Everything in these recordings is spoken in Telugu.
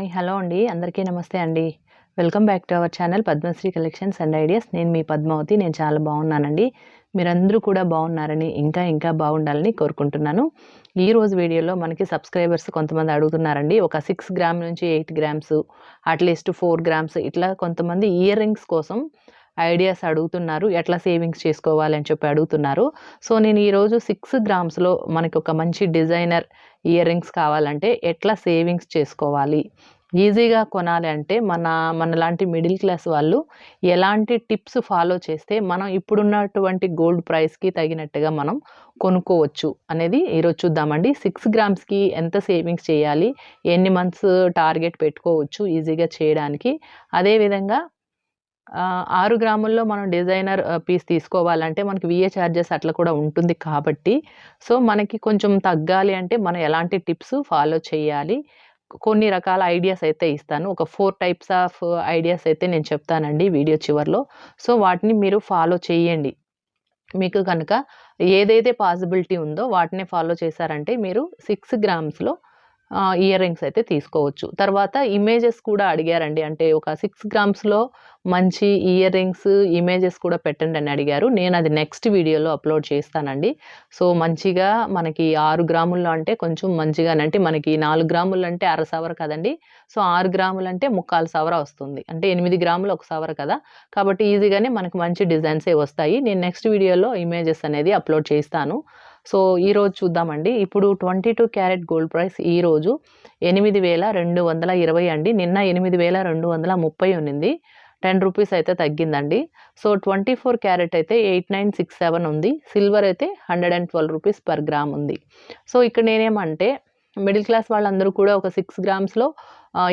హాయ్ హలో అండి. అందరికీ నమస్తే అండి. Welcome back to our channel Padmasri collections and ideas. నేను మీ పద్మావతి. నేను చాలా బాగున్నానండి. మీరందరూ కూడా బాగున్నారని ఇంకా ఇంకా బాగుండాలని కోరుకుంటున్నాను. ఈ రోజు వీడియోలో మనకి సబ్స్క్రైబర్స్ కొంతమంది అడుగుతున్నారండి. ఒక సిక్స్ గ్రామ్ నుంచి eight grams at least four grams ఇట్లా కొంతమంది ఇయర్ రింగ్స్ కోసం ఐడియాస్ అడుగుతున్నారు. ఎట్లా సేవింగ్స్ చేసుకోవాలి అని చెప్పి అడుగుతున్నారు. సో నేను ఈరోజు సిక్స్ గ్రామ్స్లో మనకి ఒక మంచి డిజైనర్ ఇయర్ రింగ్స్ కావాలంటే ఎట్లా సేవింగ్స్ చేసుకోవాలి? ఈజీగా కొనాలి అంటే మన లాంటి మిడిల్ క్లాస్ వాళ్ళు ఎలాంటి టిప్స్ ఫాలో చేస్తే మనం ఇప్పుడున్నటువంటి గోల్డ్ ప్రైస్కి తగినట్టుగా మనం కొనుక్కోవచ్చు అనేది ఈరోజు చూద్దామండి. సిక్స్ గ్రామ్స్కి ఎంత సేవింగ్స్ చేయాలి? ఎన్ని మంత్స్ టార్గెట్ పెట్టుకోవచ్చు? ఈజీగా చేయడానికి. అదేవిధంగా ఆరు గ్రాముల్లో మనం డిజైనర్ పీస్ తీసుకోవాలంటే మనకి విఏ ఛార్జెస్ అట్లా కూడా ఉంటుంది కాబట్టి. సో మనకి కొంచెం తగ్గాలి అంటే మనం ఎలాంటి టిప్స్ ఫాలో చేయాలి. కొన్ని రకాల ఐడియాస్ అయితే ఇస్తాను. ఒక ఫోర్ టైప్స్ ఆఫ్ ఐడియాస్ అయితే నేను చెప్తానండి వీడియో చివరిలో. సో వాటిని మీరు ఫాలో చేయండి. మీకు కనుక ఏదైతే పాసిబిలిటీ ఉందో వాటిని ఫాలో చేశారంటే మీరు సిక్స్ గ్రామ్స్లో ఇయర్ రింగ్స్ అయితే తీసుకోవచ్చు. తర్వాత ఇమేజెస్ కూడా అడిగారండి. అంటే ఒక సిక్స్ గ్రామ్స్లో మంచి ఇయర్ రింగ్స్ ఇమేజెస్ కూడా పెట్టండి అని అడిగారు. నేను అది నెక్స్ట్ వీడియోలో అప్లోడ్ చేస్తానండి. సో మంచిగా మనకి ఆరు గ్రాముల్లో అంటే కొంచెం మంచిగానంటే మనకి నాలుగు గ్రాములు అంటే అర సవర కదండి. సో ఆరు గ్రాములు అంటే ముక్కాలు సవర వస్తుంది. అంటే ఎనిమిది గ్రాములు ఒక సవర కదా. కాబట్టి ఈజీగానే మనకి మంచి డిజైన్సే వస్తాయి. నేను నెక్స్ట్ వీడియోలో ఇమేజెస్ అనేది అప్లోడ్ చేస్తాను. సో ఈరోజు చూద్దామండి. ఇప్పుడు twenty two carat gold price ఈరోజు ఎనిమిది వేల రెండు వందల ఇరవై అండి. నిన్న ఎనిమిది వేల రెండు వందల ముప్పై ఉన్నింది. టెన్ రూపీస్ అయితే తగ్గిందండి. సో ట్వంటీ ఫోర్ క్యారెట్ అయితే ఎయిట్ నైన్ సిక్స్ సెవెన్ ఉంది. సిల్వర్ అయితే hundred and twelve rupees per gram ఉంది. సో ఇక్కడ నేనేమంటే మిడిల్ క్లాస్ వాళ్ళందరూ కూడా ఒక సిక్స్ గ్రామ్స్లో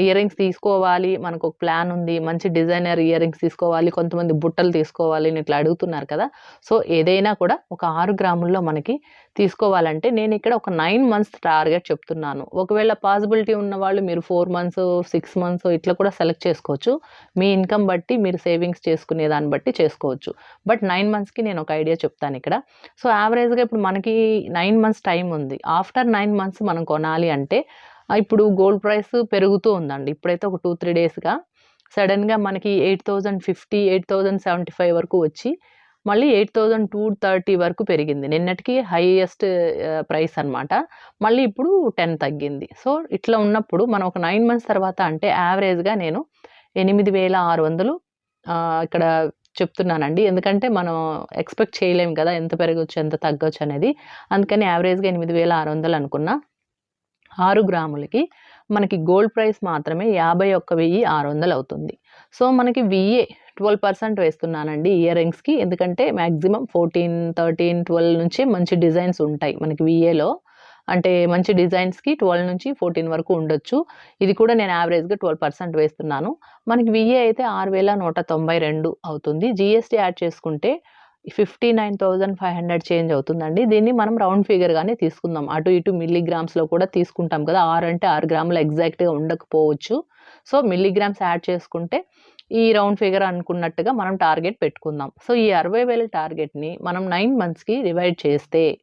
ఇయర్ రింగ్స్ తీసుకోవాలి మనకు ఒక ప్లాన్ ఉంది మంచి డిజైనర్ ఇయర్ రింగ్స్ తీసుకోవాలి కొంతమంది బుట్టలు తీసుకోవాలి అని ఇట్లా అడుగుతున్నారు కదా. సో ఏదైనా కూడా ఒక ఆరు గ్రాముల్లో మనకి తీసుకోవాలంటే నేను ఇక్కడ ఒక నైన్ మంత్స్ టార్గెట్ చెప్తున్నాను. ఒకవేళ పాసిబిలిటీ ఉన్న వాళ్ళు మీరు ఫోర్ మంత్స్ సిక్స్ మంత్స్ ఇట్లా కూడా సెలెక్ట్ చేసుకోవచ్చు. మీ ఇన్కమ్ బట్టి మీరు సేవింగ్స్ చేసుకునే దాన్ని బట్టి చేసుకోవచ్చు. బట్ నైన్ మంత్స్కి నేను ఒక ఐడియా చెప్తాను ఇక్కడ. సో యావరేజ్గా ఇప్పుడు మనకి నైన్ మంత్స్ టైం ఉంది. ఆఫ్టర్ నైన్ మంత్స్ మనం కొనాలి అంటే ఇప్పుడు గోల్డ్ ప్రైస్ పెరుగుతూ ఉందండి. ఇప్పుడైతే ఒక టూ త్రీ డేస్గా. సడన్గా మనకి eight thousand fifty eight thousand seventy five వరకు వచ్చి మళ్ళీ ఎయిట్ థౌజండ్ టూ థర్టీ వరకు పెరిగింది. నిన్నటికి హైయెస్ట్ ప్రైస్ అనమాట మళ్ళీ ఇప్పుడు టెన్ తగ్గింది. సో ఇట్లా ఉన్నప్పుడు మనం ఒక నైన్ మంత్స్ తర్వాత అంటే యావరేజ్గా నేను ఎనిమిది వేల ఆరు వందలు ఇక్కడ చెప్తున్నానండి. ఎందుకంటే మనం ఎక్స్పెక్ట్ చేయలేము కదా ఎంత పెరగచ్చు ఎంత తగ్గొచ్చు అనేది. అందుకని యావరేజ్గా ఎనిమిది వేల ఆరు వందలు అనుకున్నా. ఆరు గ్రాములకి మనకి గోల్డ్ ప్రైస్ మాత్రమే యాభై ఒక్క వెయ్యి ఆరు వందలు అవుతుంది. సో మనకి విఏ ట్వెల్వ్ పర్సెంట్ వేస్తున్నానండి ఇయర్ రింగ్స్కి ఎందుకంటే మ్యాక్సిమం ఫోర్టీన్ థర్టీన్ ట్వెల్వ్ నుంచే మంచి డిజైన్స్ ఉంటాయి మనకి విఏలో అంటే మంచి డిజైన్స్కి ట్వెల్వ్ నుంచి ఫోర్టీన్ వరకు ఉండొచ్చు. ఇది కూడా నేను యావరేజ్గా ట్వెల్వ్ పర్సెంట్ వేస్తున్నాను. మనకి విఏ అయితే ఆరు వేల నూట తొంభై రెండు అవుతుంది. జిఎస్టీ యాడ్ చేసుకుంటే fifty nine thousand five hundred change అవుతుందండి. దీన్ని మనం రౌండ్ ఫిగర్గానే తీసుకుందాం. అటు ఇటు మిల్లీగ్రామ్స్లో కూడా తీసుకుంటాం కదా. ఆరు అంటే ఆరు గ్రాములు ఎగ్జాక్ట్గా ఉండకపోవచ్చు. సో మిల్లీగ్రామ్స్ యాడ్ చేసుకుంటే ఈ రౌండ్ ఫిగర్ అనుకున్నట్టుగా మనం టార్గెట్ పెట్టుకుందాం. సో ఈ అరవై వేల టార్గెట్ని మనం నైన్ మంత్స్కి డివైడ్ చేస్తే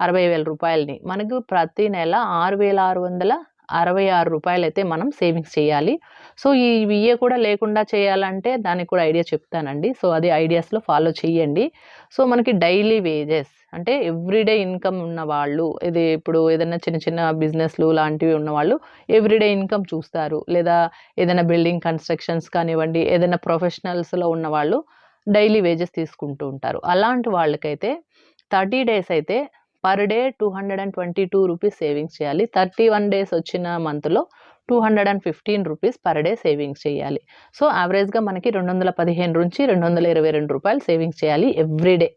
అరవై వేల రూపాయలని మనకు ప్రతి నెల ఆరు వేల ఆరు వందల అరవై ఆరు రూపాయలు అయితే మనం సేవింగ్స్ చేయాలి. సో ఈ విఏ కూడా లేకుండా చేయాలంటే దానికి కూడా ఐడియా చెప్తానండి. సో అది ఐడియాస్లో ఫాలో చేయండి సో మనకి డైలీ వేజెస్ అంటే ఎవ్రీడే ఇన్కమ్ ఉన్న వాళ్ళు ఇది ఇప్పుడు ఏదైనా చిన్న చిన్న బిజినెస్లు లాంటివి ఉన్నవాళ్ళు ఎవ్రీడే ఇన్కమ్ చూస్తారు. లేదా ఏదైనా బిల్డింగ్ కన్స్ట్రక్షన్స్ కానివ్వండి ఏదైనా ప్రొఫెషనల్స్లో ఉన్న వాళ్ళు డైలీ వేజెస్ తీసుకుంటూ ఉంటారు. అలాంటి వాళ్ళకైతే థర్టీ డేస్ అయితే per day two hundred and twenty two rupees savings చేయాలి. థర్టీ వన్ డేస్ వచ్చిన మంత్లో two hundred and fifteen rupees per day savings చేయాలి. సో యావరేజ్గా మనకి రెండు వందల పదిహేను నుంచి రెండు వందల ఇరవై రెండు రూపాయలు సేవింగ్స్ చేయాలి every day.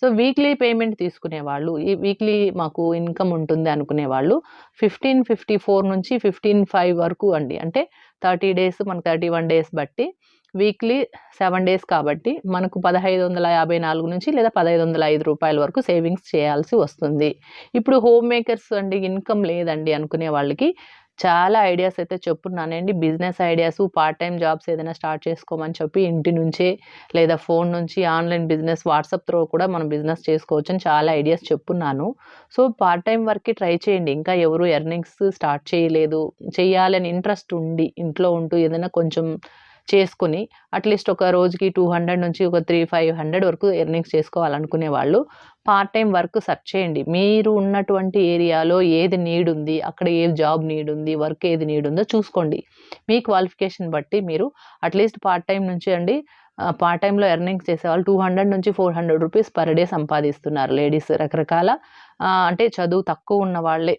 So weekly payment తీసుకునే వాళ్ళు ఈ వీక్లీ మాకు ఇన్కమ్ ఉంటుంది అనుకునే వాళ్ళు ఫిఫ్టీన్ ఫిఫ్టీ ఫోర్ నుంచి ఫిఫ్టీన్ ఫైవ్ వరకు అండి. అంటే థర్టీ డేస్ మనకు థర్టీ వన్ డేస్ బట్టి వీక్లీ సెవెన్ డేస్ కాబట్టి మనకు పదహైదు వందల యాభై నాలుగు నుంచి లేదా పదహైదు వందల ఐదు రూపాయల వరకు సేవింగ్స్ చేయాల్సి వస్తుంది. ఇప్పుడు హోమ్ మేకర్స్ అండి ఇన్కమ్ లేదండి అనుకునే వాళ్ళకి చాలా ఐడియాస్ అయితే చెప్పున్నానండి business ideas part time jobs ఏదైనా స్టార్ట్ చేసుకోమని చెప్పి ఇంటి నుంచే లేదా ఫోన్ నుంచి ఆన్లైన్ బిజినెస్ వాట్సాప్ త్రో కూడా మనం బిజినెస్ చేసుకోవచ్చు అని చాలా ఐడియాస్ చెప్పున్నాను సో పార్ట్ టైం వర్క్కి ట్రై చేయండి. ఇంకా ఎవరు ఎర్నింగ్స్ స్టార్ట్ చేయలేదు. చేయాలని ఇంట్రెస్ట్ ఉండి ఇంట్లో ఉంటూ ఏదైనా కొంచెం చేసుకుని అట్లీస్ట్ ఒక రోజుకి టూ హండ్రెడ్ నుంచి ఒక త్రీ ఫైవ్ హండ్రెడ్ వరకు ఎర్నింగ్స్ చేసుకోవాలనుకునే వాళ్ళు పార్ట్ టైం వర్క్ సెర్చ్ చేయండి. మీరు ఉన్నటువంటి ఏరియాలో ఏది నీడ్ ఉంది అక్కడ ఏ జాబ్ నీడ్ ఉంది వర్క్ ఏది నీడ్ ఉందో చూసుకోండి. మీ క్వాలిఫికేషన్ బట్టి మీరు అట్లీస్ట్ పార్ట్ టైం నుంచి అండి పార్ట్ టైంలో ఎర్నింగ్స్ చేసేవాళ్ళు టూ హండ్రెడ్ నుంచి four hundred rupees per day సంపాదిస్తున్నారు లేడీస్ రకరకాల. అంటే చదువు తక్కువ ఉన్న వాళ్ళే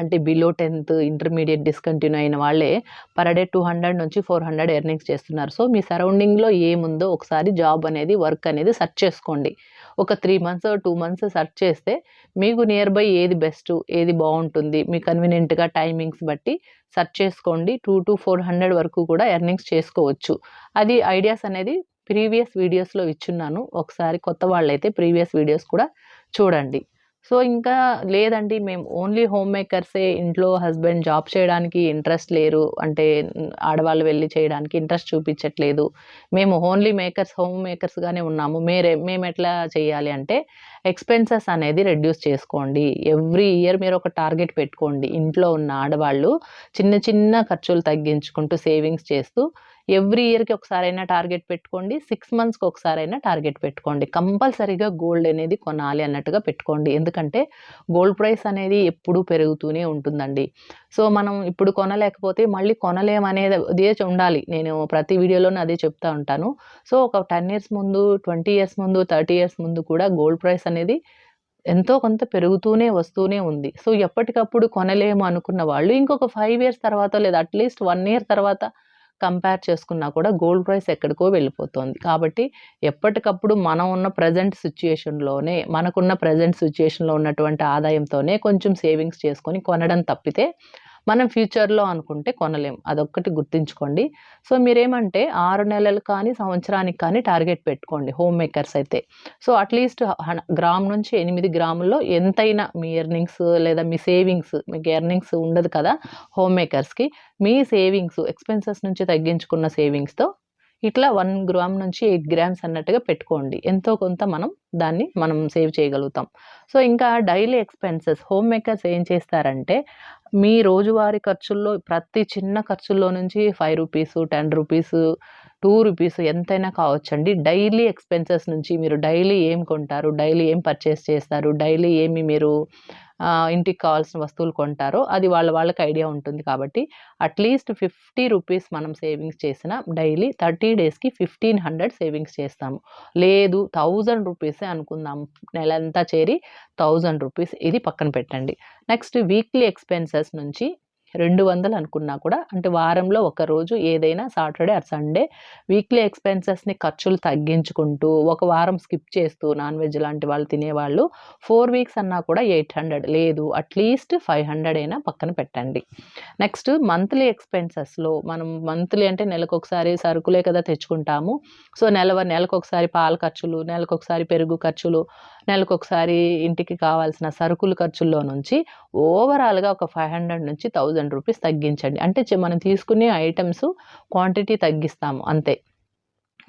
అంటే బిలో టెన్త్ ఇంటర్మీడియట్ డిస్కంటిన్యూ అయిన వాళ్ళే పర్ డే టూ హండ్రెడ్ నుంచి ఫోర్ హండ్రెడ్ ఎర్నింగ్స్ చేస్తున్నారు. సో మీ సరౌండింగ్లో ఏముందో ఒకసారి జాబ్ అనేది వర్క్ అనేది సెర్చ్ చేసుకోండి. ఒక three months two months search చేస్తే మీకు నియర్ బై ఏది బెస్ట్ ఏది బాగుంటుంది మీ కన్వీనియంట్గా టైమింగ్స్ బట్టి సెర్చ్ చేసుకోండి. టూ టు ఫోర్ హండ్రెడ్ వరకు కూడా ఎర్నింగ్స్ చేసుకోవచ్చు. అది ఐడియాస్ అనేది ప్రీవియస్ వీడియోస్లో ఇచ్చున్నాను. ఒకసారి కొత్త వాళ్ళైతే ప్రీవియస్ వీడియోస్ కూడా చూడండి. సో ఇంకా లేదండి. మేము ఓన్లీ హోమ్ మేకర్సే ఇంట్లో హస్బెండ్ జాబ్ చేయడానికి ఇంట్రెస్ట్ లేరు. అంటే ఆడవాళ్ళు వెళ్ళి చేయడానికి ఇంట్రెస్ట్ చూపించట్లేదు. మేము ఓన్లీ మేకర్స్ హోమ్ మేకర్స్గానే ఉన్నాము. మేరే మేము ఎట్లా చేయాలి అంటే ఎక్స్పెన్సెస్ అనేది రెడ్యూస్ చేసుకోండి. ఎవ్రీ ఇయర్ మీరు ఒక టార్గెట్ పెట్టుకోండి. ఇంట్లో ఉన్న ఆడవాళ్ళు చిన్న చిన్న ఖర్చులు తగ్గించుకుంటూ సేవింగ్స్ చేస్తూ ఎవ్రీ ఇయర్కి ఒకసారైనా టార్గెట్ పెట్టుకోండి. సిక్స్ మంత్స్కి ఒకసారైనా టార్గెట్ పెట్టుకోండి. కంపల్సరీగా గోల్డ్ అనేది కొనాలి అన్నట్టుగా పెట్టుకోండి. ఎందుకంటే గోల్డ్ ప్రైస్ అనేది ఎప్పుడూ పెరుగుతూనే ఉంటుందండి. సో మనం ఇప్పుడు కొనలేకపోతే మళ్ళీ కొనలేమనేది అదే ఉండాలి. నేను ప్రతి వీడియోలోనే అదే చెప్తా ఉంటాను. సో ఒక టెన్ ఇయర్స్ ముందు ట్వంటీ ఇయర్స్ ముందు థర్టీ ఇయర్స్ ముందు కూడా గోల్డ్ ప్రైస్ అనేది ఎంతో కొంత పెరుగుతూనే వస్తూనే ఉంది. సో ఎప్పటికప్పుడు కొనలేము అనుకున్న వాళ్ళు ఇంకొక ఫైవ్ ఇయర్స్ తర్వాత లేదా అట్లీస్ట్ వన్ ఇయర్ తర్వాత కంపేర్ చేసుకున్నా కూడా గోల్డ్ ప్రైస్ ఎక్కడికో వెళ్ళిపోతుంది. కాబట్టి ఎప్పటికప్పుడు మనం ఉన్న ప్రజెంట్ సిచ్యుయేషన్లోనే మనకున్న ప్రజెంట్ సిచ్యుయేషన్లో ఉన్నటువంటి ఆదాయంతోనే కొంచెం సేవింగ్స్ చేసుకొని కొనడం తప్పితే మనం ఫ్యూచర్లో అనుకుంటే కొనలేం. అదొక్కటి గుర్తుంచుకోండి. సో మీరేమంటే ఆరు నెలలు కానీ సంవత్సరానికి కానీ టార్గెట్ పెట్టుకోండి హోమ్ మేకర్స్ అయితే. సో అట్లీస్ట్ గ్రామ్ నుంచి ఎనిమిది గ్రాముల్లో ఎంతైనా మీ ఎర్నింగ్స్ లేదా మీ సేవింగ్స్ మీకు ఎర్నింగ్స్ ఉండదు కదా హోమ్ మేకర్స్కి. మీ సేవింగ్స్ ఎక్స్పెన్సెస్ నుంచి తగ్గించుకున్న సేవింగ్స్తో ఇట్లా వన్ గ్రామ్ నుంచి ఎయిట్ గ్రామ్స్ అన్నట్టుగా పెట్టుకోండి. ఎంతో కొంత మనం దాన్ని మనం సేవ్ చేయగలుగుతాం. సో ఇంకా డైలీ ఎక్స్పెన్సెస్ హోమ్ మేకర్స్ ఏం చేస్తారంటే మీ రోజువారీ ఖర్చుల్లో ప్రతి చిన్న ఖర్చుల్లో నుంచి five rupees ten rupees two rupees ఎంతైనా కావచ్చండి. డైలీ ఎక్స్పెన్సెస్ నుంచి మీరు డైలీ ఏం కొంటారు? డైలీ ఏం పర్చేస్ చేస్తారు? డైలీ ఏమి మీరు ఇంటికి కావాల్సిన వస్తువులు కొంటారో అది వాళ్ళ వాళ్ళకి ఐడియా ఉంటుంది కాబట్టి అట్లీస్ట్ ఫిఫ్టీ రూపీస్ మనం సేవింగ్స్ చేసిన డైలీ థర్టీ డేస్కి ఫిఫ్టీన్ హండ్రెడ్ సేవింగ్స్ చేస్తాము. లేదు థౌజండ్ రూపీసే అనుకుందాం నెలంతా చేరి థౌజండ్ రూపీస్ ఇది పక్కన పెట్టండి. నెక్స్ట్ వీక్లీ ఎక్స్పెన్సెస్ నుంచి రెండు వందలు అనుకున్నా కూడా అంటే వారంలో ఒక రోజు ఏదైనా సాటర్డే ఆర్ సండే వీక్లీ ఎక్స్పెన్సెస్ని ఖర్చులు తగ్గించుకుంటూ ఒక వారం స్కిప్ చేస్తూ నాన్ వెజ్ లాంటి వాళ్ళు తినేవాళ్ళు ఫోర్ వీక్స్ అన్నా కూడా ఎయిట్ హండ్రెడ్ లేదు అట్లీస్ట్ ఫైవ్ హండ్రెడ్ అయినా పక్కన పెట్టండి. నెక్స్ట్ మంత్లీ ఎక్స్పెన్సెస్లో మనం మంత్లీ అంటే నెలకు ఒకసారి సరుకులే కదా తెచ్చుకుంటాము. సో నెల నెలకు ఒకసారి పాల ఖర్చులు నెలకు ఒకసారి పెరుగు ఖర్చులు నెలకు ఒకసారి ఇంటికి కావాల్సిన సరుకుల ఖర్చుల్లో నుంచి ఓవరాల్గా ఒక ఫైవ్ హండ్రెడ్ నుంచి థౌజండ్ రూపీస్ తగ్గించండి. అంటే మనం తీసుకునే ఐటమ్స్ క్వాంటిటీ తగ్గిస్తాము అంతే.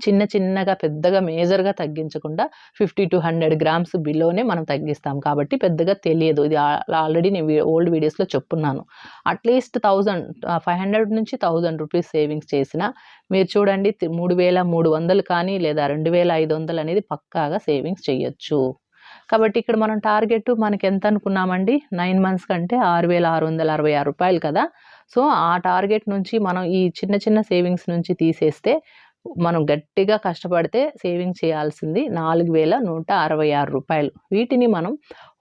చిన్న చిన్నగా పెద్దగా మేజర్గా తగ్గించకుండా ఫిఫ్టీ టు హండ్రెడ్ గ్రామ్స్ బిలోనే మనం తగ్గిస్తాం. కాబట్టి పెద్దగా తెలియదు. ఇది ఆల్రెడీ నేను ఓల్డ్ వీడియోస్లో చెప్పున్నాను. At least thousand five hundred నుంచి థౌజండ్ రూపీస్ సేవింగ్స్ చేసిన మీరు చూడండి మూడు వేల మూడు వందలు కానీ లేదా రెండు వేల ఐదు వందలు అనేది పక్కాగా సేవింగ్స్ చేయొచ్చు. కాబట్టి ఇక్కడ మనం టార్గెట్ మనకి ఎంత అనుకున్నామండి? నైన్ మంత్స్ కంటే ఆరు వేల ఆరు వందల అరవై ఆరు రూపాయలు కదా. సో ఆ టార్గెట్ నుంచి మనం ఈ చిన్న చిన్న సేవింగ్స్ నుంచి తీసేస్తే మనం గట్టిగా కష్టపడితే సేవింగ్ చేయాల్సింది నాలుగు వేల నూట అరవై ఆరు రూపాయలు. వీటిని మనం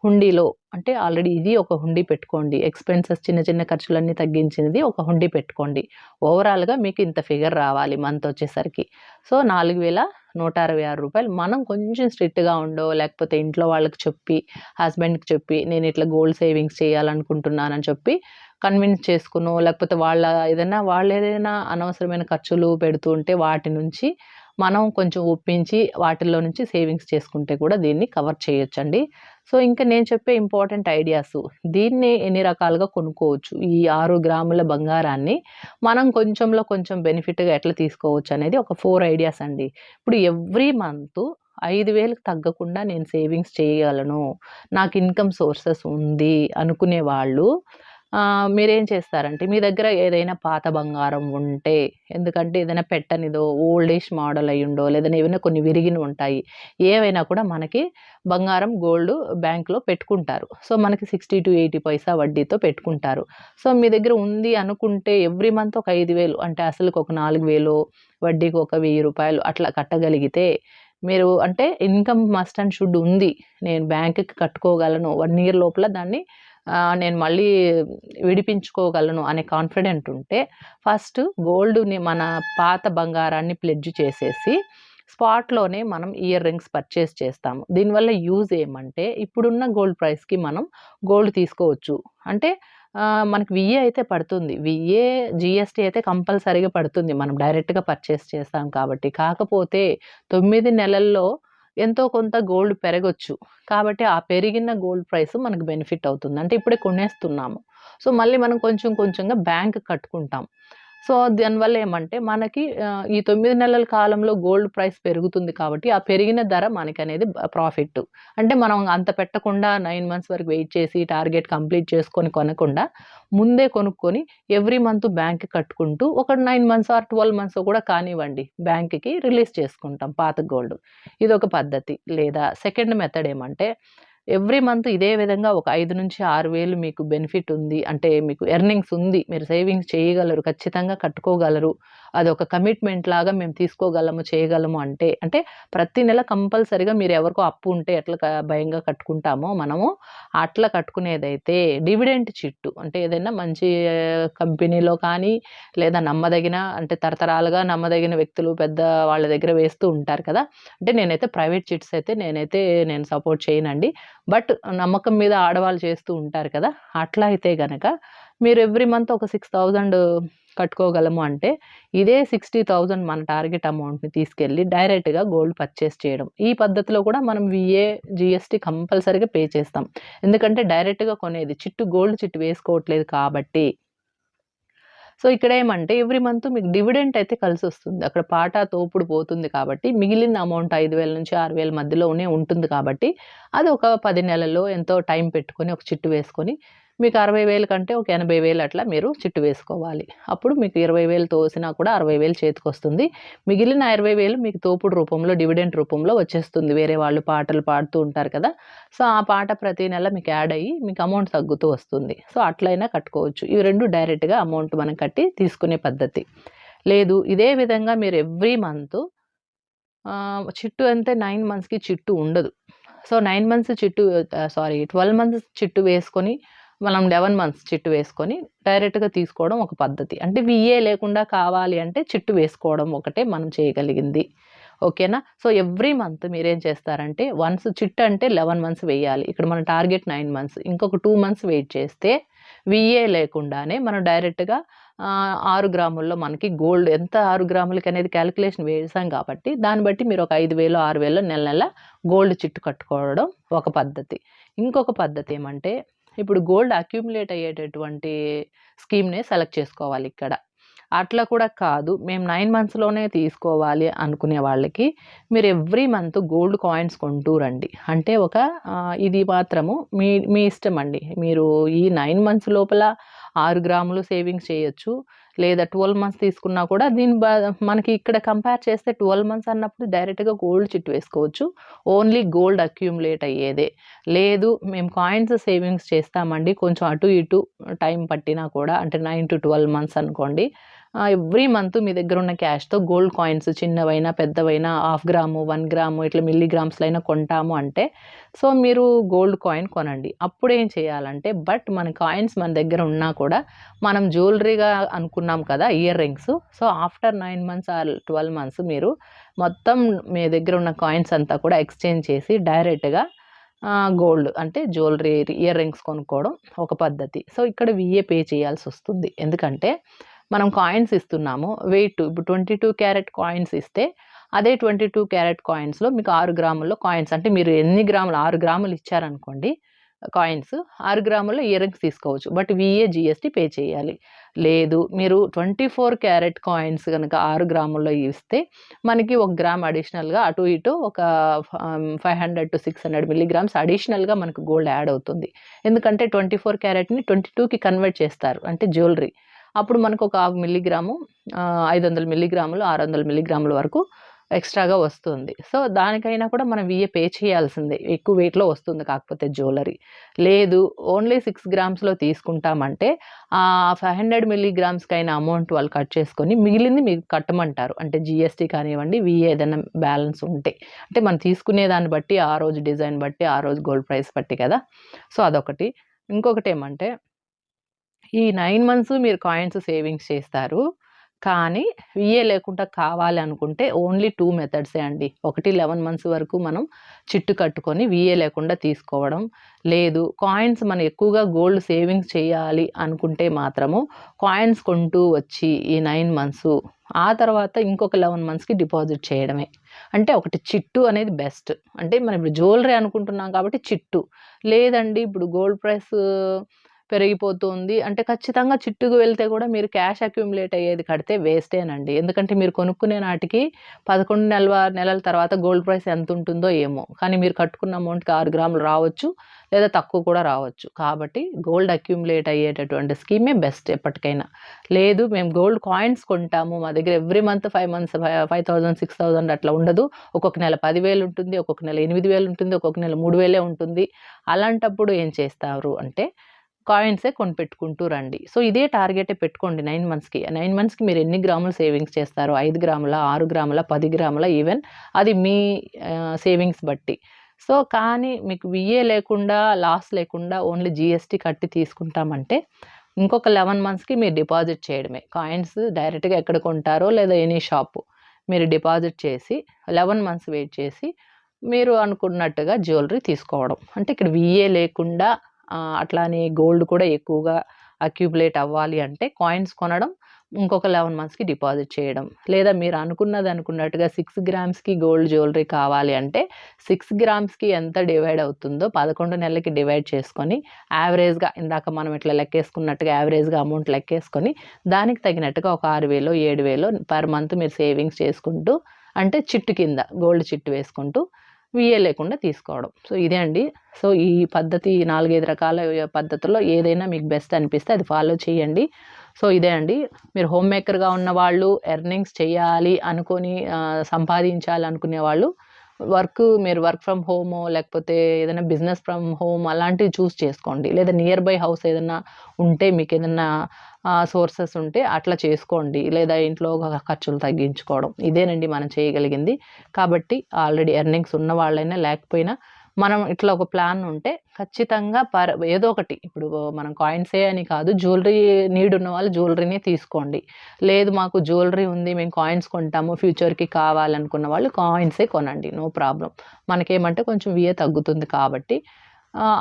హుండీలో అంటే ఆల్రెడీ ఇది ఒక హుండీ పెట్టుకోండి. ఎక్స్పెన్సెస్ చిన్న చిన్న ఖర్చులన్నీ తగ్గించినది ఒక హుండీ పెట్టుకోండి. ఓవరాల్గా మీకు ఇంత ఫిగర్ రావాలి మంత్ వచ్చేసరికి. సో నాలుగు వేల నూట అరవై ఆరు రూపాయలు మనం కొంచెం స్ట్రిక్ట్గా ఉండో లేకపోతే ఇంట్లో వాళ్ళకి చెప్పి హస్బెండ్కి చెప్పి నేను ఇట్లా గోల్డ్ సేవింగ్స్ చేయాలనుకుంటున్నానని చెప్పి కన్విన్స్ చేసుకునో లేకపోతే వాళ్ళ ఏదైనా వాళ్ళు ఏదైనా అనవసరమైన ఖర్చులు పెడుతూ ఉంటే వాటి నుంచి మనం కొంచెం ఒప్పించి వాటిల్లో నుంచి సేవింగ్స్ చేసుకుంటే కూడా దీన్ని కవర్ చేయొచ్చండి. సో ఇంకా నేను చెప్పే ఇంపార్టెంట్ ఐడియాస్ దీన్ని ఎన్ని రకాలుగా కొనుక్కోవచ్చు? ఈ ఆరు గ్రాముల బంగారాన్ని మనం కొంచెంలో కొంచెం బెనిఫిట్గా ఎట్లా తీసుకోవచ్చు అనేది ఒక ఫోర్ ఐడియాస్ అండి. ఇప్పుడు ఎవ్రీ మంత్ ఐదు వేలకు తగ్గకుండా నేను సేవింగ్స్ చేయగలను నాకు ఇన్కమ్ సోర్సెస్ ఉంది అనుకునే వాళ్ళు మీరేం చేస్తారంటే మీ దగ్గర ఏదైనా పాత బంగారం ఉంటే ఎందుకంటే ఏదైనా పెట్టనిదో ఓల్డ్ ఏజ్ మోడల్ అయి ఉండో ఏమైనా కొన్ని విరిగిన ఉంటాయి ఏవైనా కూడా మనకి బంగారం గోల్డ్ బ్యాంక్లో పెట్టుకుంటారు. సో మనకి సిక్స్టీ టు ఎయిటీ పైసా వడ్డీతో పెట్టుకుంటారు. సో మీ దగ్గర ఉంది అనుకుంటే ఎవ్రీ మంత్ ఒక ఐదు వేలు అంటే అసలుకి ఒక నాలుగు వేలు వడ్డీకి ఒక వెయ్యి రూపాయలు అట్లా కట్టగలిగితే మీరు అంటే ఇన్కమ్ మస్ట్ అండ్ షుడ్ ఉంది. నేను బ్యాంకుకి కట్టుకోగలను వన్ ఇయర్ లోపల దాన్ని నేను మళ్ళీ విడిపించుకోగలను అనే కాన్ఫిడెంట్ ఉంటే ఫస్ట్ గోల్డ్ని మన పాత బంగారాన్ని ప్లెడ్జ్ చేసేసి స్పాట్లోనే మనం ఇయర్ రింగ్స్ పర్చేస్ చేస్తాము. దీనివల్ల యూజ్ ఏమంటే ఇప్పుడున్న గోల్డ్ ప్రైస్కి మనం గోల్డ్ తీసుకోవచ్చు. అంటే మనకి విఏ అయితే పడుతుంది. విఏ జిఎస్టీ అయితే కంపల్సరీగా పడుతుంది. మనం డైరెక్ట్గా పర్చేస్ చేస్తాం కాబట్టి. కాకపోతే తొమ్మిది నెలల్లో ఎంతో కొంత గోల్డ్ పెరగొచ్చు. కాబట్టి ఆ పెరిగిన గోల్డ్ ప్రైస్ మనకు బెనిఫిట్ అవుతుంది. అంటే ఇప్పుడే కొనేస్తున్నాము. సో మళ్ళీ మనం కొంచెం కొంచెంగా బ్యాంక్ కట్టుకుంటాం. సో దానివల్ల ఏమంటే మనకి ఈ తొమ్మిది నెలల కాలంలో గోల్డ్ ప్రైస్ పెరుగుతుంది కాబట్టి ఆ పెరిగిన ధర మనకి అనేది ప్రాఫిట్ అంటే మనం అంత పెట్టకుండా నైన్ మంత్స్ వరకు వెయిట్ చేసి టార్గెట్ కంప్లీట్ చేసుకొని కొనకుండా ముందే కొనుక్కొని ఎవ్రీ మంత్ బ్యాంక్ కట్టుకుంటూ ఒక nine months or twelve months కూడా కానివ్వండి బ్యాంక్కి రిలీజ్ చేసుకుంటాం పాత గోల్డ్. ఇది ఒక పద్ధతి. లేదా సెకండ్ మెథడ్ ఏమంటే ఎవ్రీ మంత్ ఇదే విధంగా ఒక ఐదు నుంచి ఆరు వేలు మీకు బెనిఫిట్ ఉంది. అంటే మీకు ఎర్నింగ్స్ ఉంది. మీరు సేవింగ్స్ చేయగలరు. ఖచ్చితంగా కట్టుకోగలరు. అది ఒక కమిట్మెంట్ లాగా మేము తీసుకోగలము చేయగలము అంటే అంటే ప్రతి నెల కంపల్సరిగా మీరు ఎవరికో అప్పు ఉంటే ఎట్లా భయంగా కట్టుకుంటామో మనము అట్లా కట్టుకునేదైతే డివిడెంట్ చిట్టు. అంటే ఏదైనా మంచి కంపెనీలో కానీ లేదా నమ్మదగిన అంటే తరతరాలుగా నమ్మదగిన వ్యక్తులు పెద్ద వాళ్ళ దగ్గర వేస్తూ ఉంటారు కదా. అంటే నేనైతే ప్రైవేట్ చిట్స్ అయితే నేనైతే నేను సపోర్ట్ చేయనండి. బట్ నమ్మకం మీద ఆడవాళ్ళు చేస్తూ ఉంటారు కదా అట్లా అయితే కనుక మీరు ఎవ్రీ మంత్ ఒక సిక్స్ థౌజండ్ కట్టుకోగలము అంటే ఇదే సిక్స్టీ థౌజండ్ మన టార్గెట్ అమౌంట్ని తీసుకెళ్ళి డైరెక్ట్గా గోల్డ్ పర్చేస్ చేయడం. ఈ పద్ధతిలో కూడా మనం విఏ జిఎస్టీ కంపల్సరీగా పే చేస్తాం. ఎందుకంటే డైరెక్ట్గా కొనేది చిట్టు గోల్డ్ చిట్టు వేసుకోవట్లేదు కాబట్టి సో ఇక్కడ ఏమంటే ఎవ్రీ మంత్ మీకు డివిడెంట్ అయితే కలిసి వస్తుంది అక్కడ పాట తోపుడు పోతుంది కాబట్టి మిగిలిన అమౌంట్ ఐదు వేల నుంచి ఆరు వేల మధ్యలోనే ఉంటుంది కాబట్టి అది ఒక పది నెలల్లో ఎంతో టైం పెట్టుకొని ఒక చిట్టు వేసుకొని మీకు అరవై వేల కంటే ఒక ఎనభై వేలు అట్లా మీరు చిట్టు వేసుకోవాలి. అప్పుడు మీకు ఇరవై వేలు తోసినా కూడా అరవై వేలు చేతికి వస్తుంది. మిగిలిన ఇరవై వేలు మీకు తోపుడు రూపంలో డివిడెంట్ రూపంలో వచ్చేస్తుంది. వేరే వాళ్ళు పాటలు పాడుతూ ఉంటారు కదా. సో ఆ పాట ప్రతి నెల మీకు యాడ్ అయ్యి మీకు అమౌంట్ తగ్గుతూ వస్తుంది. సో అట్లయినా కట్టుకోవచ్చు. ఇవి రెండు డైరెక్ట్గా అమౌంట్ మనం కట్టి తీసుకునే పద్ధతి. లేదు ఇదే విధంగా మీరు ఎవ్రీ మంత్ చిట్టు అంటే నైన్ మంత్స్కి చిట్టు ఉండదు. So nine months chit sorry twelve months chit వేసుకొని మనం లెవెన్ మంత్స్ చిట్టు వేసుకొని డైరెక్ట్గా తీసుకోవడం ఒక పద్ధతి. అంటే విఏ లేకుండా కావాలి అంటే చిట్టు వేసుకోవడం ఒకటే మనం చేయగలిగింది. ఓకేనా సో ఎవ్రీ మంత్ మీరేం చేస్తారంటే వన్స్ చిట్ అంటే లెవెన్ మంత్స్ వేయాలి. ఇక్కడ మన టార్గెట్ నైన్ మంత్స్ ఇంకొక టూ మంత్స్ వెయిట్ చేస్తే విఏ లేకుండానే మనం డైరెక్ట్గా ఆరు గ్రాముల్లో మనకి గోల్డ్ ఎంత ఆరు గ్రాములకి అనేది క్యాలిక్యులేషన్ వేసాం కాబట్టి దాన్ని బట్టి మీరు ఒక ఐదు వేలు ఆరు వేలు నెల నెల గోల్డ్ చిట్టు కట్టుకోవడం ఒక పద్ధతి. ఇంకొక పద్ధతి ఏమంటే ఇప్పుడు గోల్డ్ అక్యూములేట్ అయ్యేటటువంటి స్కీమ్నే సెలెక్ట్ చేసుకోవాలి ఇక్కడ. అట్లా కూడా కాదు. మేము నైన్ మంత్స్లోనే తీసుకోవాలి అనుకునే వాళ్ళకి మీరు ఎవ్రీ మంత్ గోల్డ్ కాయిన్స్ కొంటూ రండి. అంటే ఒక ఇది మాత్రము మీ మీ ఇష్టం అండి. మీరు ఈ నైన్ మంత్స్ లోపల ఆరు గ్రాములు సేవింగ్స్ చేయొచ్చు. లేదా ట్వెల్వ్ మంత్స్ తీసుకున్నా కూడా దీని బా మనకి ఇక్కడ కంపేర్ చేస్తే ట్వెల్వ్ మంత్స్ అన్నప్పుడు డైరెక్ట్గా గోల్డ్ చిట్ వేసుకోవచ్చు. ఓన్లీ గోల్డ్ అక్యూములేట్ అయ్యేదే. లేదు మేము కాయిన్స్ సేవింగ్స్ చేస్తామండి. కొంచెం అటు ఇటు టైం పట్టినా కూడా అంటే నైన్ టు ట్వెల్వ్ మంత్స్ అనుకోండి. ఎవ్రీ మంత్ మీ దగ్గర ఉన్న క్యాష్తో గోల్డ్ కాయిన్స్ చిన్నవైనా పెద్దవైనా హాఫ్ గ్రాము వన్ గ్రాము ఇట్లా మిల్లీగ్రామ్స్లో అయినా కొంటాము అంటే సో మీరు గోల్డ్ కాయిన్ కొనండి. అప్పుడు ఏం చేయాలంటే బట్ మన కాయిన్స్ మన దగ్గర ఉన్నా కూడా మనం జ్యువెలరీగా అనుకున్నాం కదా ear rings so after nine months or twelve months మీరు మొత్తం మీ దగ్గర ఉన్న కాయిన్స్ అంతా కూడా ఎక్స్చేంజ్ చేసి డైరెక్ట్గా గోల్డ్ అంటే జ్యువెలరీ ఇయర్ రింగ్స్ కొనుక్కోవడం ఒక పద్ధతి. సో ఇక్కడ విఏ పే చేయాల్సి వస్తుంది. ఎందుకంటే మనం కాయిన్స్ ఇస్తున్నాము. వెయిట్ ఇప్పుడు ట్వంటీ టూ క్యారెట్ కాయిన్స్ ఇస్తే అదే ట్వంటీ టూ క్యారెట్ కాయిన్స్లో మీకు ఆరు గ్రాముల్లో కాయిన్స్ అంటే మీరు ఎన్ని గ్రాములు ఆరు గ్రాములు ఇచ్చారనుకోండి కాయిన్స్ ఆరు గ్రాముల్లో ఇయరింగ్స్ తీసుకోవచ్చు. బట్ విఏ జిఎస్టీ పే చేయాలి. లేదు మీరు ట్వంటీ ఫోర్ క్యారెట్ కాయిన్స్ కనుక ఆరు గ్రాముల్లో ఇస్తే మనకి ఒక గ్రామ్ అడిషనల్గా అటు ఇటు ఒక five hundred to six hundred milligrams అడిషనల్గా మనకు గోల్డ్ యాడ్ అవుతుంది. ఎందుకంటే ట్వంటీ ఫోర్ క్యారెట్ని ట్వంటీ టూకి కన్వర్ట్ చేస్తారు అంటే జ్యువెలరీ అప్పుడు మనకు ఒక మిల్లీగ్రాము ఐదు వందల మిల్లీగ్రాములు ఆరు వందల మిల్లీగ్రాముల వరకు ఎక్స్ట్రాగా వస్తుంది. సో దానికైనా కూడా మనం విఏ పే చేయాల్సిందే. ఎక్కువ వెయిట్లో వస్తుంది కాకపోతే జ్యువెలరీ లేదు ఓన్లీ సిక్స్ గ్రామ్స్లో తీసుకుంటామంటే ఫైవ్ హండ్రెడ్ మిల్లీగ్రామ్స్కైనా అమౌంట్ వాళ్ళు కట్ చేసుకొని మిగిలింది మీకు కట్టమంటారు. అంటే జిఎస్టీ కానివ్వండి విఏ ఏదైనా బ్యాలెన్స్ ఉంటే. అంటే మనం తీసుకునే దాన్ని బట్టి ఆ రోజు డిజైన్ బట్టి ఆ రోజు గోల్డ్ ప్రైస్ బట్టి కదా. సో అదొకటి. ఇంకొకటి ఏమంటే ఈ నైన్ మంత్స్ మీరు కాయిన్స్ సేవింగ్స్ చేస్తారు. కానీ విఏ లేకుండా కావాలి అనుకుంటే ఓన్లీ టూ మెథడ్సే అండి. ఒకటి లెవెన్ మంత్స్ వరకు మనం చిట్టు కట్టుకొని విఏ లేకుండా తీసుకోవడం. లేదు కాయిన్స్ మనం ఎక్కువగా గోల్డ్ సేవింగ్స్ చేయాలి అనుకుంటే మాత్రము కాయిన్స్ కొంటూ వచ్చి ఈ నైన్ మంత్స్ ఆ తర్వాత ఇంకొక లెవెన్ మంత్స్కి డిపాజిట్ చేయడమే. అంటే ఒకటి చిట్టు అనేది బెస్ట్. అంటే మనం ఇప్పుడు జ్యువెలరీ అనుకుంటున్నాం కాబట్టి చిట్టు. లేదండి ఇప్పుడు గోల్డ్ ప్రైస్ పెరిగిపోతుంది. అంటే ఖచ్చితంగా చిట్టుకు వెళ్తే కూడా మీరు క్యాష్ అక్యుములేట్ అయ్యేది కడితే వేస్టేనండి ఎందుకంటే మీరు కొనుక్కునే నాటికి పదకొండు నెలల నెలల తర్వాత గోల్డ్ ప్రైస్ ఎంత ఉంటుందో ఏమో. కానీ మీరు కట్టుకున్న అమౌంట్కి ఆరు గ్రాములు రావచ్చు లేదా తక్కువ కూడా రావచ్చు. కాబట్టి గోల్డ్ అక్యుములేట్ అయ్యేటటువంటి స్కీమే బెస్ట్ ఎప్పటికైనా. లేదు మేము గోల్డ్ కాయిన్స్ కొంటాము. మా దగ్గర every month five months five thousand six thousand అట్లా ఉండదు. ఒక్కొక్క నెల పదివేలు ఉంటుంది ఒక్కొక్క నెల ఎనిమిది వేలు ఉంటుంది ఒక్కొక్క నెల మూడు వేలే ఉంటుంది. అలాంటప్పుడు ఏం చేస్తారు? అంటే కాయిన్సే కొనిపెట్టుకుంటూ రండి. సో ఇదే టార్గెటే పెట్టుకోండి నైన్ మంత్స్కి నైన్ మంత్స్కి మీరు ఎన్ని గ్రాములు సేవింగ్స్ చేస్తారు ఐదు గ్రాముల ఆరు గ్రాముల పది గ్రాముల ఈవెన్ అది మీ సేవింగ్స్ బట్టి. సో కానీ మీకు విఏ లేకుండా లాస్ లేకుండా ఓన్లీ జిఎస్టీ కట్టి తీసుకుంటామంటే ఇంకొక లెవెన్ మంత్స్కి మీరు డిపాజిట్ చేయడమే. కాయిన్స్ డైరెక్ట్గా ఎక్కడ కొంటారో లేదా ఎనీ షాపు మీరు డిపాజిట్ చేసి లెవెన్ మంత్స్ వెయిట్ చేసి మీరు అనుకున్నట్టుగా జ్యువెలరీ తీసుకోవడం. అంటే ఇక్కడ విఏ లేకుండా అట్లానే గోల్డ్ కూడా ఎక్కువగా అక్యుబులేట్ అవ్వాలి అంటే కాయిన్స్ కొనడం ఇంకొక లెవెన్ మంత్స్కి డిపాజిట్ చేయడం. లేదా మీరు అనుకున్నది అనుకున్నట్టుగా సిక్స్ గ్రామ్స్కి గోల్డ్ జ్యువెలరీ కావాలి అంటే సిక్స్ గ్రామ్స్కి ఎంత డివైడ్ అవుతుందో పదకొండు నెలలకి డివైడ్ చేసుకొని యావరేజ్గా ఇందాక మనం ఇట్లా లెక్కేసుకున్నట్టుగా యావరేజ్గా అమౌంట్ లెక్కేసుకొని దానికి తగినట్టుగా ఒక ఆరు వేలు ఏడు వేలు పర్ మంత్ మీరు సేవింగ్స్ చేసుకుంటూ అంటే చిట్టు కింద గోల్డ్ చిట్టు వేసుకుంటూ విఏ లేకుండా తీసుకోవడం. సో ఇదే అండి. సో ఈ పద్ధతి నాలుగైదు రకాల పద్ధతుల్లో ఏదైనా మీకు బెస్ట్ అనిపిస్తే అది ఫాలో చేయండి. సో ఇదే అండి. మీరు హోమ్ మేకర్గా ఉన్న వాళ్ళు ఎర్నింగ్స్ చేయాలి అనుకొని సంపాదించాలనుకునే వాళ్ళు వర్క్ మీరు వర్క్ ఫ్రమ్ హోమ్ లేకపోతే ఏదైనా బిజినెస్ ఫ్రమ్ హోమ్ అలాంటివి చూస్ చేసుకోండి. లేదా నియర్ బై హౌస్ ఏదైనా ఉంటే మీకు ఏదైనా సోర్సెస్ ఉంటే అట్లా చేసుకోండి. లేదా ఇంట్లో ఖర్చులు తగ్గించుకోవడం. ఇదేనండి మనం చేయగలిగింది. కాబట్టి ఆల్రెడీ ఎర్నింగ్స్ ఉన్న వాళ్ళైనా లేకపోయినా మనం ఇట్లా ఒక ప్లాన్ ఉంటే ఖచ్చితంగా పర్ ఏదో ఒకటి. ఇప్పుడు మనం కాయిన్సే అని కాదు జ్యువెలరీ నీడ్ ఉన్న వాళ్ళు జ్యువెలరీనే తీసుకోండి. లేదు మాకు జ్యువెలరీ ఉంది మేము కాయిన్స్ కొంటాము ఫ్యూచర్కి కావాలనుకున్న వాళ్ళు కాయిన్సే కొనండి నో ప్రాబ్లం మనకేమంటే కొంచెం విఏ తగ్గుతుంది కాబట్టి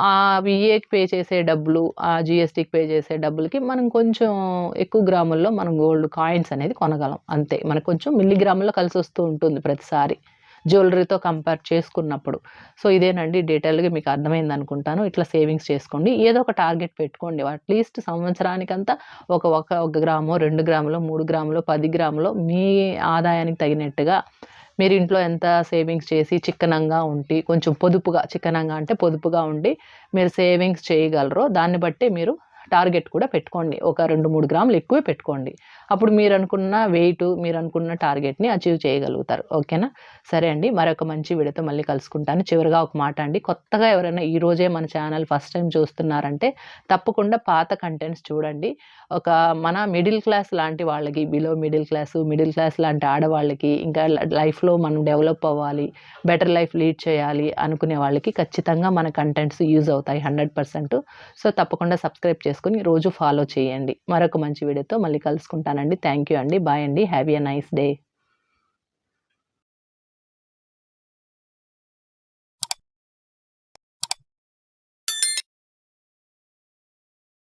ఆ విఏకి పే చేసే డబ్బులు ఆ జిఎస్టీకి పే చేసే డబ్బులకి మనం కొంచెం ఎక్కువ గ్రాముల్లో మనం గోల్డ్ కాయిన్స్ అనేది కొనగలం అంతే. మనకు కొంచెం మిల్లీ గ్రాముల్లో కలిసి వస్తూ ఉంటుంది ప్రతిసారి. జ్యువెలరీతో కంపేర్ చేసుకున్నప్పుడు. సో ఇదేనండి డీటెయిల్గా మీకు అర్థమైంది అనుకుంటాను ఇట్లా సేవింగ్స్ చేసుకోండి. ఏదో ఒక టార్గెట్ పెట్టుకోండి. అట్లీస్ట్ సంవత్సరానికంతా ఒక ఒక ఒక గ్రాము రెండు గ్రాములు మూడు గ్రాములు పది గ్రాములు మీ ఆదాయానికి తగినట్టుగా మీరు ఇంట్లో ఎంత సేవింగ్స్ చేసి చిక్కనంగా ఉండి కొంచెం పొదుపుగా చిక్కనంగా అంటే పొదుపుగా ఉండి మీరు సేవింగ్స్ చేయగలరో దాన్ని బట్టి మీరు టార్గెట్ కూడా పెట్టుకోండి. ఒక రెండు మూడు గ్రాములు ఎక్కువే పెట్టుకోండి. అప్పుడు మీరు అనుకున్న వెయిట్ మీరు అనుకున్న టార్గెట్ని అచీవ్ చేయగలుగుతారు. ఓకేనా? సరే అండి మరొక మంచి వీడియోతో మళ్ళీ కలుసుకుంటాను. చివరిగా ఒక మాట అండి కొత్తగా ఎవరైనా ఈ రోజే మన ఛానల్ ఫస్ట్ టైం చూస్తున్నారంటే తప్పకుండా పాత కంటెంట్స్ చూడండి. ఒక మన మిడిల్ క్లాస్ లాంటి వాళ్ళకి below middle class middle class లాంటి ఆడవాళ్ళకి ఇంకా లైఫ్లో మనం డెవలప్ అవ్వాలి బెటర్ లైఫ్ లీడ్ చేయాలి అనుకునే వాళ్ళకి ఖచ్చితంగా మన కంటెంట్స్ యూజ్ అవుతాయి హండ్రెడ్ పర్సెంట్ సో తప్పకుండా సబ్స్క్రైబ్ చేసుకుని రోజు ఫాలో చేయండి. మరొక మంచి వీడియోతో మళ్ళీ కలుసుకుంటాను. ఉంటానండి. థ్యాంక్ యూ అండి. బాయ్ అండి. Have a nice day.